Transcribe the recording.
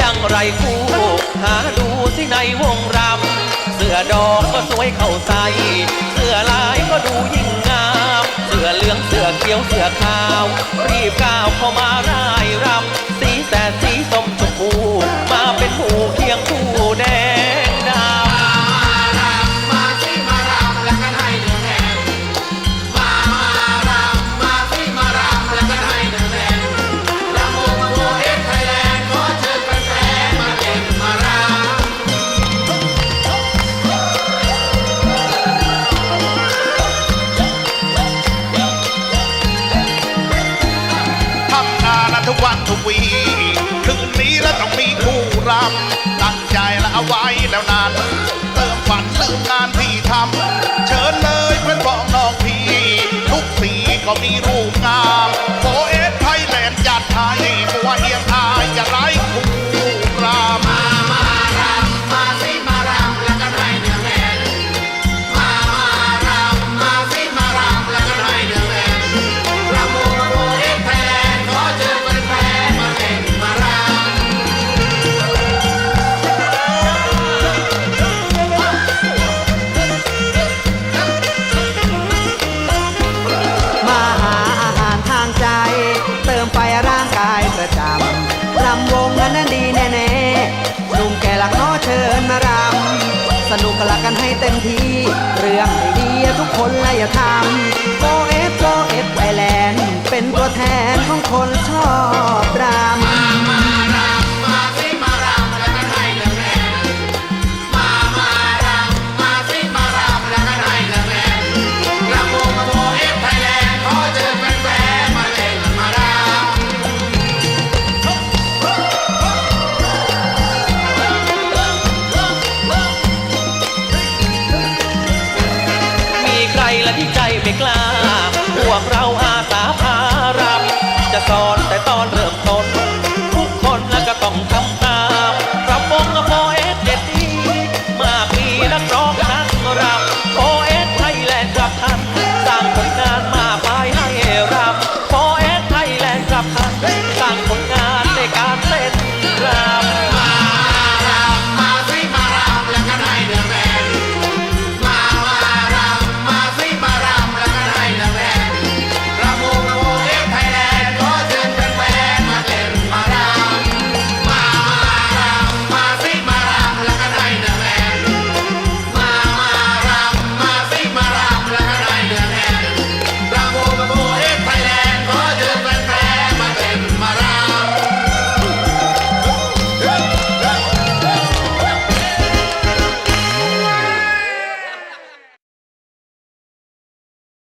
ยังไรคู่ หาดูที่ในวงรำ เสื้อดอกก็สวยเข้าใส เสื้อลายก็ดูยิ่งงาม เสื้อเหลืองเสื้อเขียวเสื้อขาว รีบก้าวเข้ามาร่ายรำ สีแสดสีส้มชมพู วันทุวี คืนนี้แล้วต้องมีคู่รำตั้งใจและเอาไว้แล้วนานเติมฝันเติมงานที่ทำเชิญเลยเพื่อนพ้องน้องพี่ ทุกสีก็มีรู กันให้เต็มที่ เรื่องดีทุกคนและอย่าทำโฟเอฟโฟเอฟไทยแลนด์เป็นตัวแทนของคนชอบรำ พี่ใจไม่กล้า